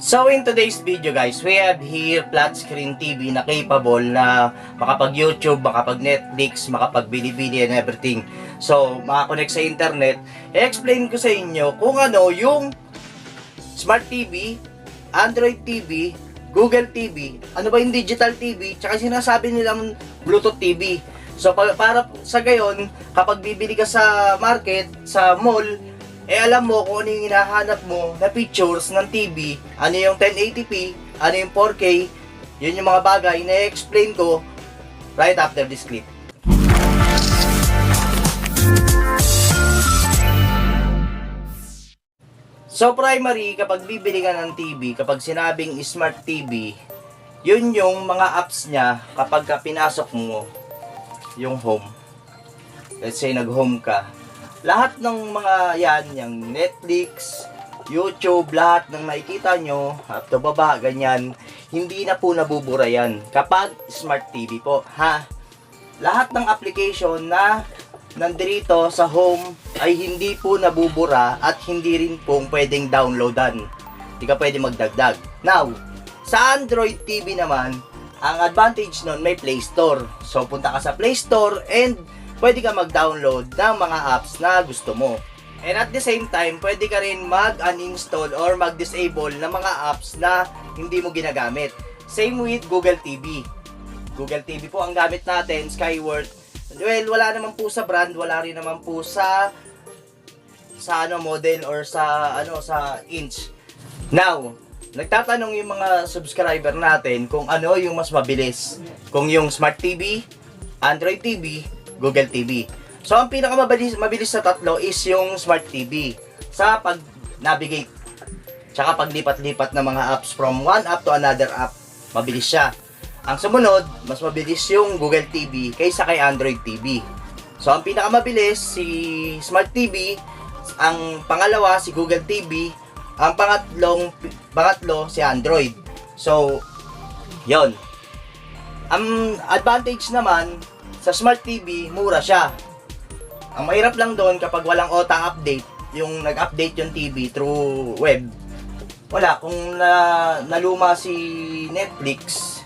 So in today's video guys, we have here flat screen TV na capable na makapag YouTube, makapag Netflix, makapag Bilibili and everything. So makakonect sa internet. I-explain ko sa inyo kung ano yung Smart TV, Android TV, Google TV, ano ba yung digital TV, tsaka sinasabi nilang Bluetooth TV. So pa- para sa gayon, kapag bibili ka sa market, sa mall, eh alam mo kung ano yung hinahanap mo na pictures ng TV, ano yung 1080p, ano yung 4K, yun yung mga bagay na explain ko right after this clip. So primary, kapag bibili ka ng TV, kapag sinabing smart TV, yun yung mga apps niya kapag ka pinasok mo yung home. Let's say nag-home ka. Lahat ng mga yan, yung Netflix, YouTube, lahat ng makikita nyo, up baba, ganyan, hindi na po nabubura yan kapag smart TV po, ha? Lahat ng application na nandito sa home ay hindi po nabubura at hindi rin pong pwedeng downloadan. Hindi ka pwede magdagdag. Now, sa Android TV naman, ang advantage nun may Play Store. So, punta ka sa Play Store and pwede ka mag-download ng mga apps na gusto mo. And at the same time, pwede ka rin mag-uninstall or mag-disable ng mga apps na hindi mo ginagamit. Same with Google TV. Google TV po ang gamit natin, Skyward. Well, wala naman po sa brand, wala rin naman po sa sa ano model or sa ano sa inch. Now, nagtatanong yung mga subscriber natin kung ano yung mas mabilis. Kung yung Smart TV, Android TV, Google TV. So, ang pinakamabilis mabilis sa tatlo is yung Smart TV sa pag-navigate. Tsaka paglipat-lipat ng mga apps from one app to another app, mabilis siya. Ang sumunod, mas mabilis yung Google TV kaysa kay Android TV. So, ang pinakamabilis si Smart TV, ang pangalawa si Google TV, ang pangatlong pangatlo si Android. So, 'yon. Ang advantage naman sa Smart TV, mura siya. Ang mahirap lang doon kapag walang OTA update, yung nag-update yung TV through web. Wala kung na naluma si Netflix,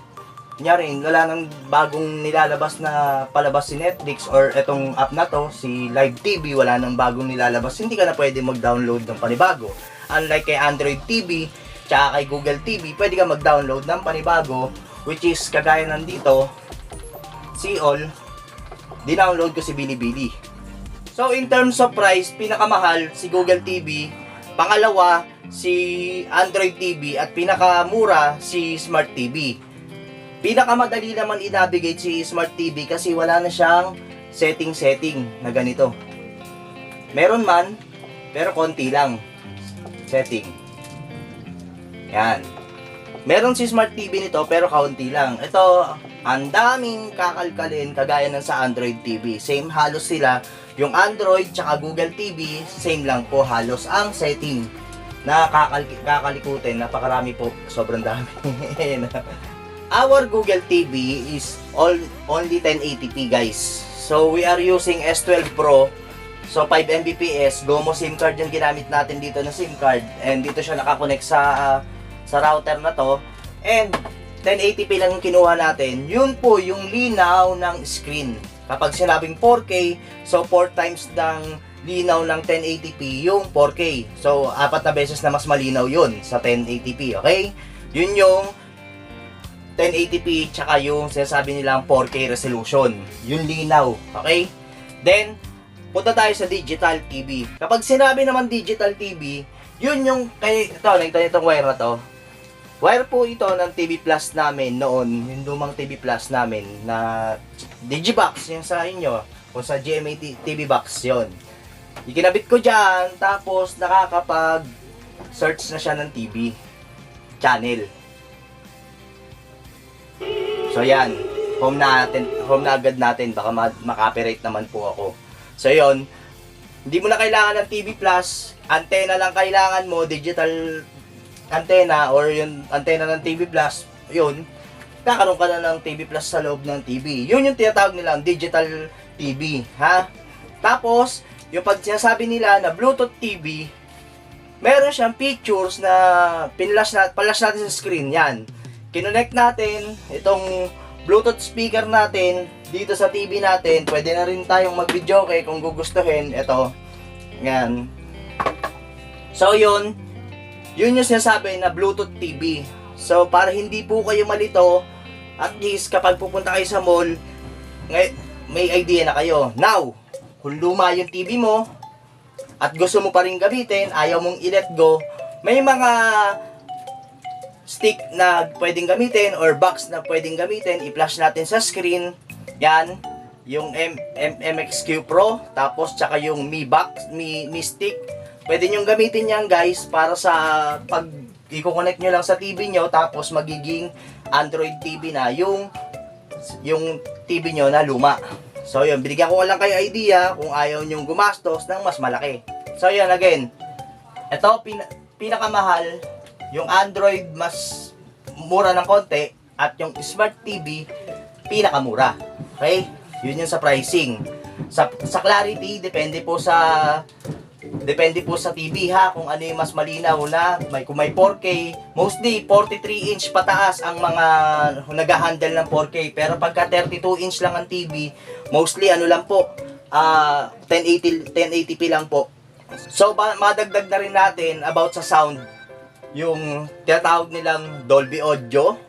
Kunyari, wala nang bagong nilalabas na palabas si Netflix or etong app na to, si Live TV, wala nang bagong nilalabas, hindi ka na pwede mag-download ng panibago. Unlike kay Android TV, tsaka kay Google TV, pwede ka mag-download ng panibago, which is kagaya nandito, si All, dinownload ko si Bilibili. So, in terms of price, pinakamahal si Google TV, pangalawa si Android TV, at pinakamura si Smart TV. Pinakamadali naman i-navigate si Smart TV kasi wala na siyang setting-setting na ganito. Meron man, pero konti lang. Setting. Yan. Meron si Smart TV nito pero kaunti lang. Ito, ang daming kakalkalin kagaya ng sa Android TV. Same halos sila. Yung Android tsaka Google TV, same lang po halos ang setting na kakal kakalikutin. Napakarami po. Sobrang dami. Our Google TV is all only 1080p guys. So we are using S12 Pro. So 5 Mbps, Gomo SIM card yung ginamit natin dito na SIM card and dito siya nakakonect sa ah, sa router na to. And 1080p lang yung kinuha natin. Yun po yung linaw ng screen. Kapag sinabing 4K, so 4 times ng linaw ng 1080p yung 4K. So apat na beses na mas malinaw yun sa 1080p, okay? Yun yung 1080p tsaka yung sinasabi nilang 4K resolution. Yung linaw. Okay? Then, punta tayo sa digital TV. Kapag sinabi naman digital TV, yun yung, kay, ito, nakita niyo itong wire na to. Wire po ito ng TV Plus namin noon, yung lumang TV Plus namin na Digibox, yung sa inyo, o sa GMA TV Box, yon. Ikinabit ko dyan, tapos nakakapag search na siya ng TV channel. So yan, home natin, home na agad natin, baka ma- makapirate naman po ako. So yon, hindi mo na kailangan ng TV Plus, antenna lang kailangan mo, digital antenna or yung antenna ng TV Plus, yun, kakaroon ka na ng TV Plus sa loob ng TV. Yun yung tinatawag nilang digital TV, ha? Tapos, yung pag sinasabi nila na Bluetooth TV, meron siyang pictures na pinlash na, palash natin sa screen. Yan. Kinonect natin itong Bluetooth speaker natin dito sa TV natin. Pwede na rin tayong mag-video kay kung gugustuhin. Ito. Yan. So, yun. Yun yung sinasabi na Bluetooth TV. So, para hindi po kayo malito, at least kapag pupunta kayo sa mall, may idea na kayo. Now, kung luma yung TV mo, at gusto mo pa rin gamitin, ayaw mong i-let go, may mga stick na pwedeng gamitin or box na pwedeng gamitin, i-flash natin sa screen. Yan, yung M M MXQ Pro, tapos tsaka yung Mi box, Mi, Mi stick. Pwede nyo gamitin yan guys para sa pag i-connect nyo lang sa TV nyo tapos magiging Android TV na yung yung TV nyo na luma. So yun, binigyan ko lang kayo idea kung ayaw nyong gumastos ng mas malaki. So yun, again, ito, pin pinakamahal, yung Android mas mura ng konti, at yung Smart TV, pinakamura. Okay? Yun yung sa pricing. Sa, sa clarity, depende po sa Depende po sa TV ha, kung ano yung mas malinaw na, may, kung may 4K, mostly 43 inch pataas ang mga nag-handle ng 4K. Pero pagka 32 inch lang ang TV, mostly ano lang po, ah 1080, 1080p lang po. So, madagdag na rin natin about sa sound. Yung tinatawag nilang Dolby Audio,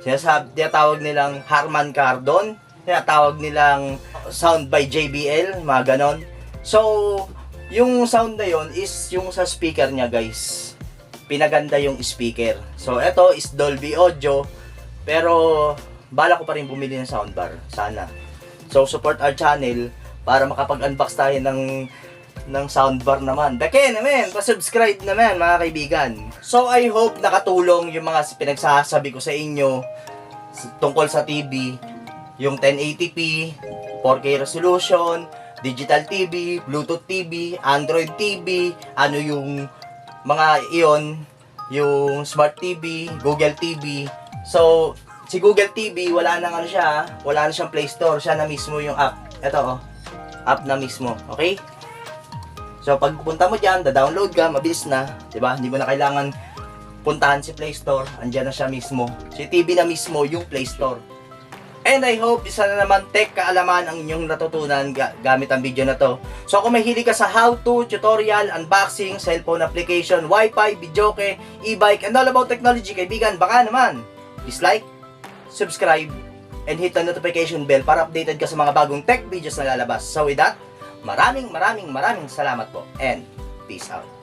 sinasab, tinatawag nilang Harman Kardon, tinatawag nilang Sound by JBL, mga ganon. So, yung sound na yon is yung sa speaker niya guys. Pinaganda yung speaker. So eto is Dolby Audio. Pero bala ko pa rin bumili ng soundbar. Sana. So support our channel para makapag-unbox tayo ng ng soundbar naman. Dake naman, pa-subscribe naman mga kaibigan. So I hope nakatulong yung mga pinagsasabi ko sa inyo tungkol sa TV, yung 1080p, 4K resolution, digital TV, Bluetooth TV, Android TV, ano yung mga iyon, yung Smart TV, Google TV. So, si Google TV, wala nang ano siya, wala na siyang Play Store, siya na mismo yung app. Ito oh, app na mismo, okay? So, pag punta mo dyan, da-download ka, mabilis na, di ba? Hindi mo na kailangan puntahan si Play Store, andyan na siya mismo. Si TV na mismo yung Play Store. And I hope isa na naman tech kaalaman ang inyong natutunan ga- gamit ang video na to. So kung mahilig ka sa how-to, tutorial, unboxing, cellphone application, wifi, videoke, e-bike, and all about technology, kaibigan, baka naman, dislike, subscribe, and hit the notification bell para updated ka sa mga bagong tech videos na lalabas. So with that, maraming maraming maraming salamat po and peace out.